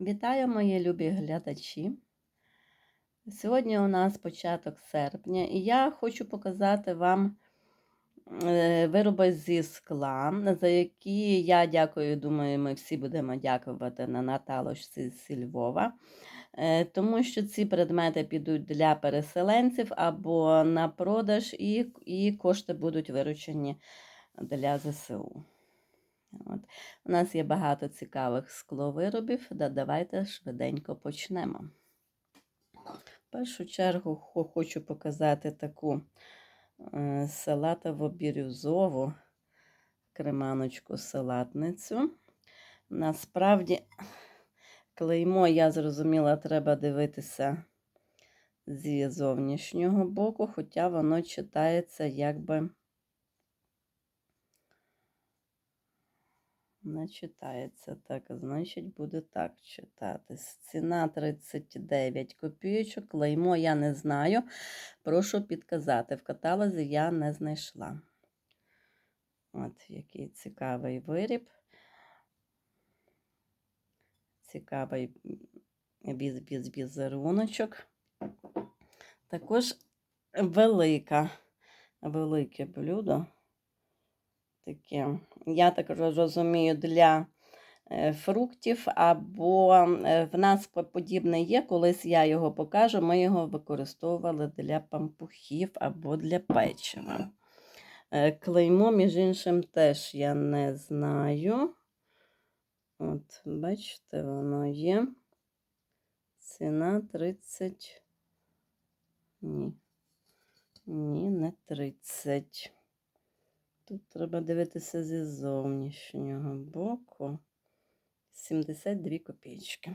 Вітаю, мої любі глядачі. Сьогодні у нас початок серпня, і я хочу показати вам е, вироби зі скла, за які я дякую, думаю, ми всі будемо дякувати на Наталочці зі Львова. Е, Тому що ці предмети підуть для переселенців або на продаж, і, і кошти будуть виручені для ЗСУ. От. У нас є багато цікавих скловиробів, да давайте швиденько почнемо. В першу чергу хочу показати таку е, салатово-бірюзову креманочку-салатницю. Насправді, клеймо, я зрозуміла, треба дивитися зі зовнішнього боку, хоча воно читається якби. Не читається так, значить буде так читатись. Ціна 39 копійочок. Клеймо я не знаю. Прошу підказати. В каталозі я не знайшла. От який цікавий виріб. Цікавий віз віз візеруночок. Також велика, велике блюдо таке, я так розумію, для е, фруктів, або е, в нас подібне є, колись я його покажу, ми його використовували для пампухів або для печива. Е, Клеймо, між іншим, теж я не знаю. От, бачите, воно є. Ціна 30. Ні. Ні, не 30. Тут треба дивитися зі зовнішнього боку. 72 копійки.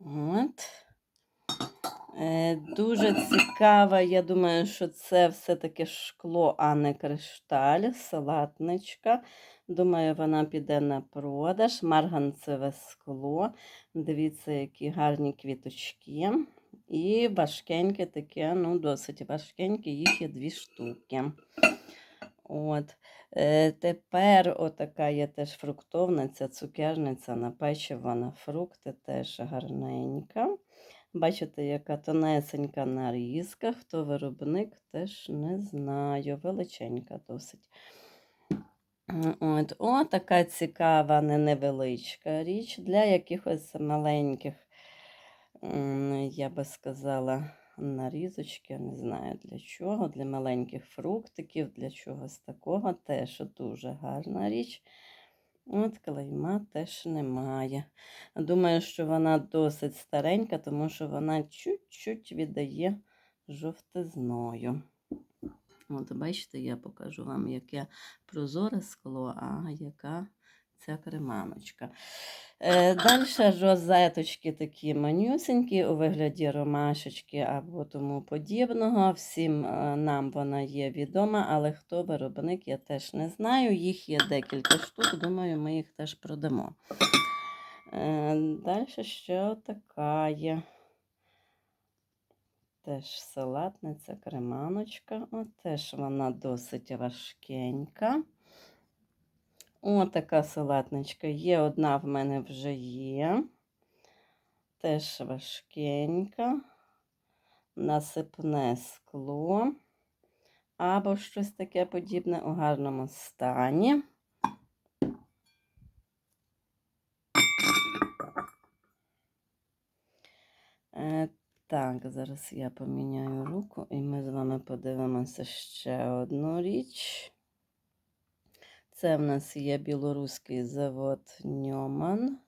От. Е, дуже цікава, я думаю, що це все-таки шкло, а не кришталь, салатничка. Думаю, вона піде на продаж. Марганцеве скло. Дивіться, які гарні квіточки. І важкеньке таке, ну, досить важкеньке, їх є дві штуки. От. Е, тепер отака є теж фруктовниця, цукерниця на печиво, на фрукти теж гарненька. Бачите, яка тонесенька нарізка. Хто виробник, теж не знаю. Величенька досить. От, о, така цікава, не невеличка річ для якихось маленьких, я би сказала, нарізочки, не знаю для чого, для маленьких фруктиків, для чогось такого. Теж дуже гарна річ. От клейма теж немає. Думаю, що вона досить старенька, тому що вона чуть-чуть віддає жовтизною. От, бачите, я покажу вам, яке прозоре скло, а яка ця креманочка. Е, Далі розеточки такі манюсенькі у вигляді ромашечки або тому подібного. Всім е, нам вона є відома, але хто виробник, я теж не знаю. Їх є декілька штук, думаю, ми їх теж продамо. Далі ще така є. Теж салатниця, креманочка. О, теж вона досить важкенька. О, така салатничка. Є одна в мене вже є. Теж важкенька. Насипне скло. Або щось таке подібне у гарному стані. Е, Так, зараз я поміняю руку, і ми з вами подивимося ще одну річ. Це в нас є білоруський завод Ньоман.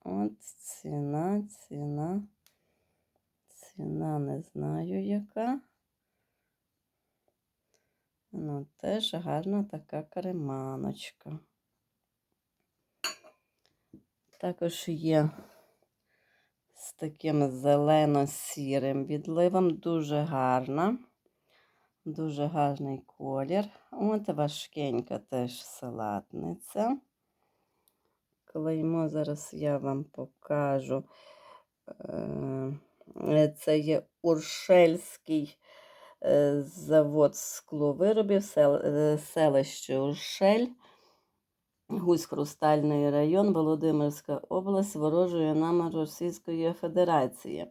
От ціна, ціна. Ціна не знаю яка. Ну, теж гарна така кареманочка. Також є з таким зелено-сірим відливом. Дуже гарна. Дуже гарний колір. От важкенька теж салатниця. Клеймо зараз я вам покажу. Е, Це є Уршельський е, завод скловиробів, е, селище Уршель. Гусь Хрустальний район, Володимирська область, ворожої нам Російської Федерації.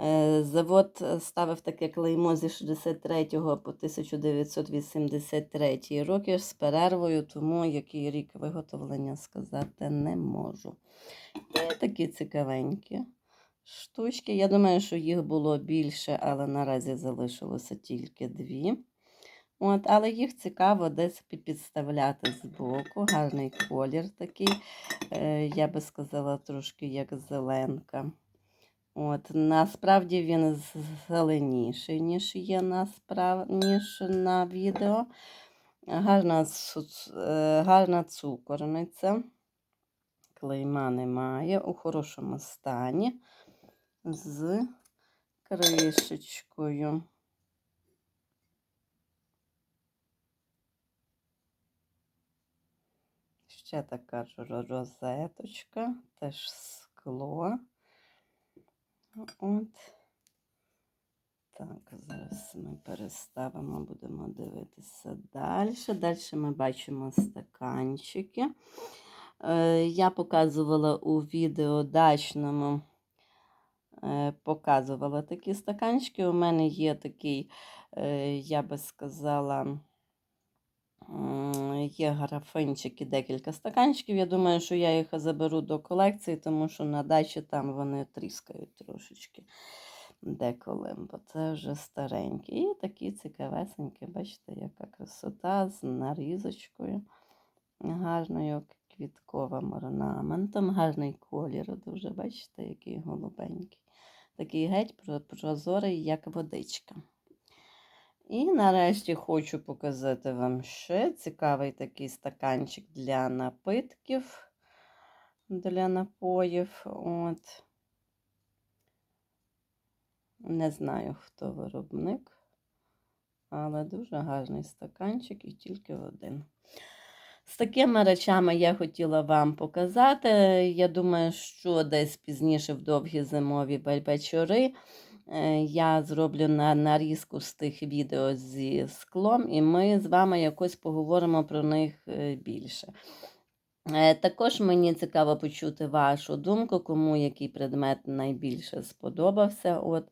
Е, Завод е, ставив таке клеймо зі 63 по 1983 роки з перервою, тому який рік виготовлення сказати не можу. І такі цікавенькі штучки. Я думаю, що їх було більше, але наразі залишилося тільки дві. От, але їх цікаво десь пі- підставляти збоку. Гарний колір такий, е, я би сказала, трошки як зеленка. От, насправді він зеленіший, ніж є насправ... ніж на відео. Гарна, е, гарна цукорниця. Клейма немає, у хорошому стані з кришечкою. Ще така розеточка, теж скло. От. Так, зараз ми переставимо, будемо дивитися далі. Далі ми бачимо стаканчики. Е, Я показувала у відео дачному, е, показувала такі стаканчики. У мене є такий, е, я би сказала, є графинчики, декілька стаканчиків. Я думаю, що я їх заберу до колекції, тому що на дачі там вони тріскають трошечки деколи, бо це вже старенькі. І такі цікавесенькі, бачите, яка красота з нарізочкою гарною квітковим орнаментом, гарний колір, дуже бачите, який голубенький. Такий геть прозорий, як водичка. І нарешті хочу показати вам ще цікавий такий стаканчик для напитків, для напоїв. От. Не знаю, хто виробник, але дуже гарний стаканчик і тільки один. З такими речами я хотіла вам показати. Я думаю, що десь пізніше в довгі зимові ве- вечори я зроблю на нарізку з тих відео зі склом, і ми з вами якось поговоримо про них е, більше. Е, Також мені цікаво почути вашу думку, кому який предмет найбільше сподобався. От,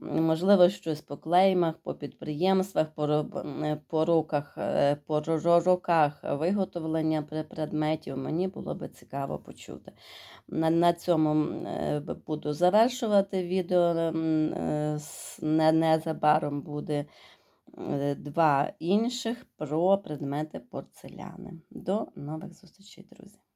можливо, щось по клеймах, по підприємствах, по, роб- е, по роках, е, роках виготовлення предметів. Мені було би цікаво почути. На, на цьому е, буду завершувати відео. Незабаром буде два інших про предмети порцеляни. До нових зустрічей, друзі!